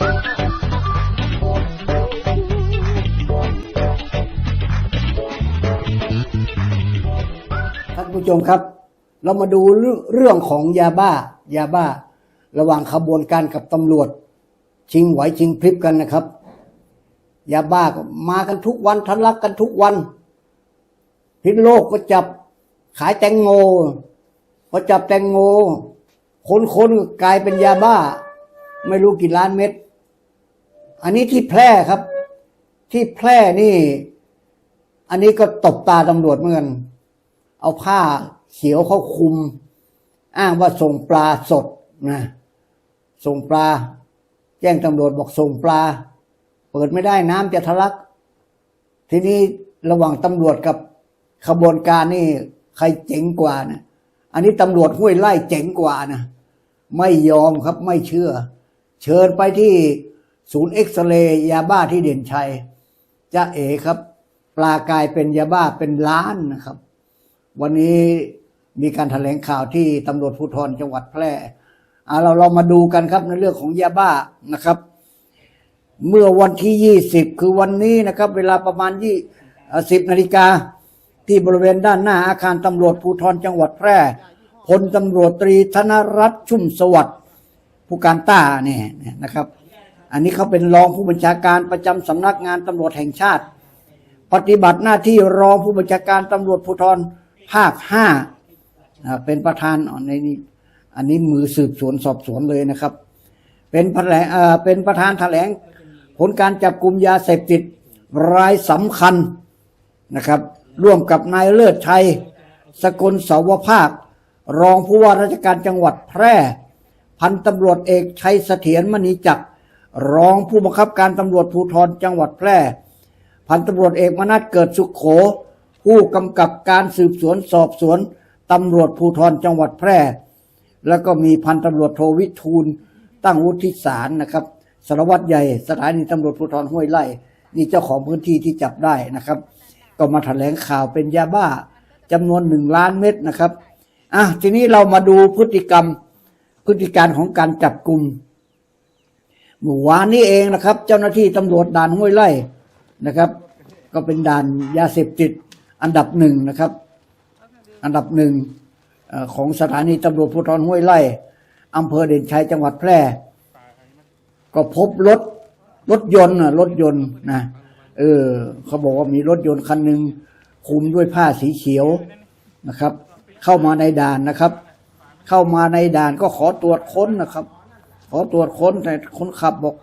ท่านผู้ชมครับ เรามาดูเรื่องของยาบ้ายาบ้า ระหว่างขบวนการกับตำรวจ ชิงไหวชิงพริบกันนะครับ ยาบ้าก็มากันทุกวันทะลักกันทุกวัน พิษโลกก็จับขายแตงโมก็จับแตงโมคนๆกลายเป็นยาบ้า ไม่รู้กี่ล้านเม็ด อันนี้ที่แพร่ครับ ที่แพร่นี่ อันนี้ก็ตบตาตำรวจเหมือนกันเอาผ้าเขียวเขาคุม อ้างว่าส่งปลาสดนะส่งปลา แจ้งตำรวจบอกส่งปลา เปิดไม่ได้น้ำจะทะลัก ทีนี้ระหว่างตำรวจกับขบวนการนี่ ใครเจ๋งกว่านะอันนี้ตำรวจห้วยไล่เจ๋งกว่านะไม่ยอมครับไม่เชื่อ เชิญไปที่ ศูนย์เอ็กซเรย์ยาบ้าที่เด่นชัยจะเอครับ ปลากลายเป็นยาบ้าเป็นล้านนะครับ วันนี้มีการแถลงข่าวที่ตำรวจภูธรจังหวัดแพร่อ่าเราเรามาดูกันครับในเรื่องของยาบ้านะครับ เมื่อวันที่20คือวันนี้นะครับ เวลาประมาณยี่สิบนาฬิกาที่บริเวณด้านหน้าอาคารตำรวจภูธรจังหวัดแพร่พลตำรวจตรีธนรัตน์ชุ่มสวัสดิ์ผู้การต้าเนี่ยนะครับ อันนี้เขาเป็นรองผู้บัญชาการประจำสำนักงานตำรวจแห่งชาติ ปฏิบัติหน้าที่รองผู้บัญชาการตำรวจภูธรภาคห้าเป็นประธานในนี้อันนี้มือสืบสวนสอบสวนเลยนะครับ เป็นแถลงเป็นประธานแถลงผลการจับกลุ่มยาเสพติดรายสำคัญนะครับ ร่วมกับนายเลิศชัย สกลเสาวภาค รองผู้ว่าราชการจังหวัดแพร่ พันตำรวจเอกชัยเสถียรมณีจักร รองผู้บังคับการตำรวจภูธรจังหวัดแพร่ พันตำรวจเอกมนัสเกิดสุขโข ผู้กำกับการสืบสวนสอบสวนตำรวจภูธรจังหวัดแพร่ แล้วก็มีพันตำรวจโทวิทูลตั้งวุฒิสารนะครับสารวัตรใหญ่สถานีตำรวจภูธรห้วยไร่นี่เจ้าของพื้นที่ที่จับได้นะครับ ก็มาแถลงข่าวเป็นยาบ้าจำนวนหนึ่งล้านเม็ดนะครับอะทีนี้เรามาดูพฤติกรรมพฤติการของการจับกลุ่ม เมื่อวานนี้เองนะครับ เจ้าหน้าที่ตำรวจด่านห้วยไร่นะครับ ก็เป็นด่านยาเสพติดอันดับหนึ่งนะครับ อันดับหนึ่งของสถานีตำรวจภูธรห้วยไร่อำเภอเด่นชัยจังหวัดแพร่ ก็พบรถรถยนต์นะรถยนต์นะเออเขาบอกว่ามีรถยนต์คันหนึ่งคลุมด้วยผ้าสีเขียวนะครับ เข้ามาในด่านนะครับ เข้ามาในด่านก็ขอตรวจค้นนะครับ ขอตรวจค้นแต่คนขับบอก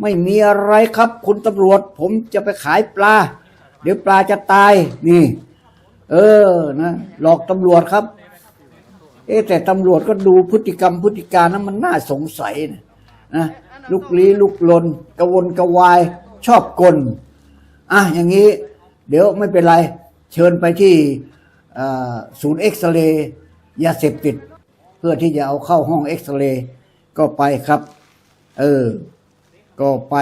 ไม่มีอะไรครับ คุณตำรวจ ผมจะไปขายปลา เดี๋ยวปลาจะตายนี่ เออนะหลอกตำรวจครับ เอ๊แต่ตำรวจก็ดูพฤติกรรมพฤติการนั้นมันน่าสงสัยนะนะลุกลี้ลุกลนกระวนกระวาย ชอบกลอะอย่างนี้ เดี๋ยวไม่เป็นไร เชิญไปที่ศูนย์เอ็กซเรย์ยาเสพติด เพื่อที่จะเอาเข้าห้องเอ็กซเรย์ ก็ไปครับ เออ ก็ไป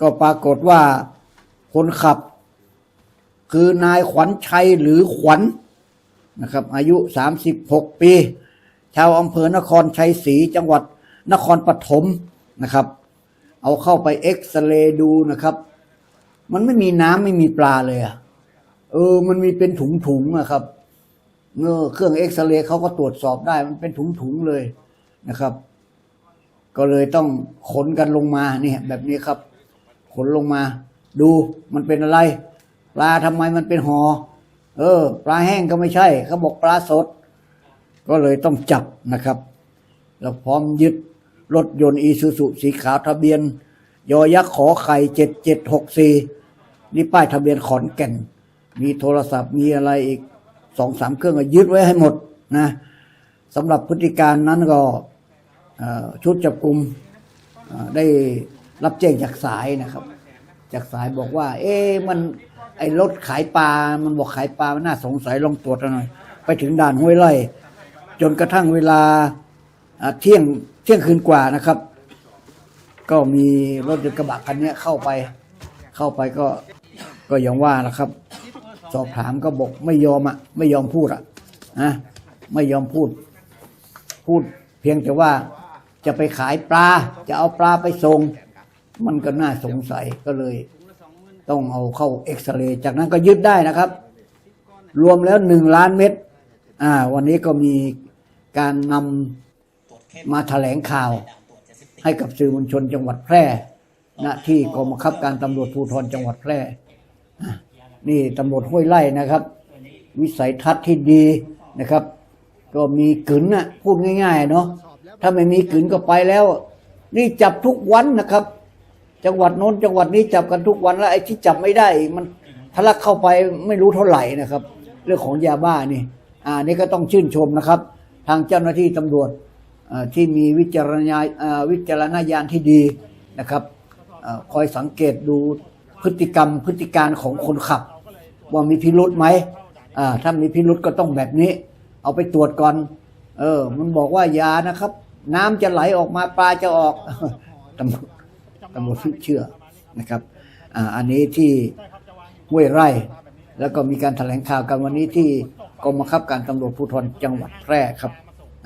ก็ปรากฏว่าคนขับ คือนายขวัญชัยหรือขวัญนะครับ อายุ 36 ปี ชาวอำเภอนครชัยศรีจังหวัดนครปฐมนะครับ เอาเข้าไปเอ็กซเรย์ดูนะครับ มันไม่มีน้ำไม่มีปลาเลยอะเออ มันมีเป็นถุงๆอะครับเออเครื่องเอ็กซเรย์เขาก็ตรวจสอบได้ มันเป็นถุงๆเลยนะครับ ก็เลยต้องขนกันลงมาเนี่ยแบบนี้ครับ ขนลงมา ดูมันเป็นอะไร ปลาทำไมมันเป็นหอ เออ ปลาแห้งก็ไม่ใช่เขาบอกปลาสด ก็เลยต้องจับนะครับ แล้วพร้อมยึดรถยนต์อีซูซุสีขาวทะเบียน ยอยักษ์ขอไข่เจ็ดเจ็ดหกสี่นี่ป้ายทะเบียนขอนแก่น มีโทรศัพท์มีอะไรอีกสองสามเครื่องก็ยึดไว้ให้หมดนะสำหรับพฤติการนั้นก็ ชุดจับกลุ่มได้รับแจ้งจากสายนะครับ จากสายบอกว่า เอ๊มันไอ้รถขายปลา มันบอกขายปลา มันน่าสงสัยลองตรวจหน่อย ไปถึงด่านห้วยไร่จนกระทั่งเวลาเที่ยงเที่ยงคืนกว่านะครับ ก็มีรถยนต์กระบะคันนี้เข้าไป เข้าไปก็ก็อย่างว่านะครับ สอบถามก็บอกไม่ยอมอะไม่ยอมพูดอะนะไม่ยอมพูด พูดเพียงแต่ว่า จะไปขายปลา จะเอาปลาไปส่ง มันก็น่าสงสัยก็เลย ต้องเอาเข้าเอ็กซเรย์จากนั้นก็ยึดได้นะครับ รวมแล้วหนึ่งล้านเม็ดอ่า วันนี้ก็มีการนำมาแถลงข่าว ให้กับสื่อมวลชนจังหวัดแพร่ณที่กองบังคับการตำรวจภูธรจังหวัดแพร่นี่ตำรวจห้วยไร่นะครับ วิสัยทัศน์ที่ดีนะครับ ก็มีกึนนะพูดง่าย ๆ เนาะ ถ้าไม่มีกึนก็ไปแล้ว นี่จับทุกวันนะครับ จังหวัดโน้นจังหวัดนี้จับกันทุกวันแล้วไอ้ที่จับไม่ได้ มันทะลักเข้าไปไม่รู้เท่าไหร่นะครับ เรื่องของยาบ้านี่ อ่านี่ก็ต้องชื่นชมนะครับ ทางเจ้าหน้าที่ตำรวจที่มีวิจารณญาณอ่าวิจารณญาณที่ดีนะครับอคอยสังเกตดูพฤติกรรมพฤติการของคนขับ ว่ามีพิรุธไหมถ้ามีพิรุธก็ต้องแบบนี้ เอาไปตรวจก่อน เออ มันบอกว่ายานะครับ น้ำจะไหลออกมาปลาจะออกตำรวจตำรวจเชื่อนะครับอันนี้ที่ห้วยไร่ แล้วก็มีการแถลงข่าวกันวันนี้ที่กองบังคับการตำรวจภูธรจังหวัดแพร่ครับ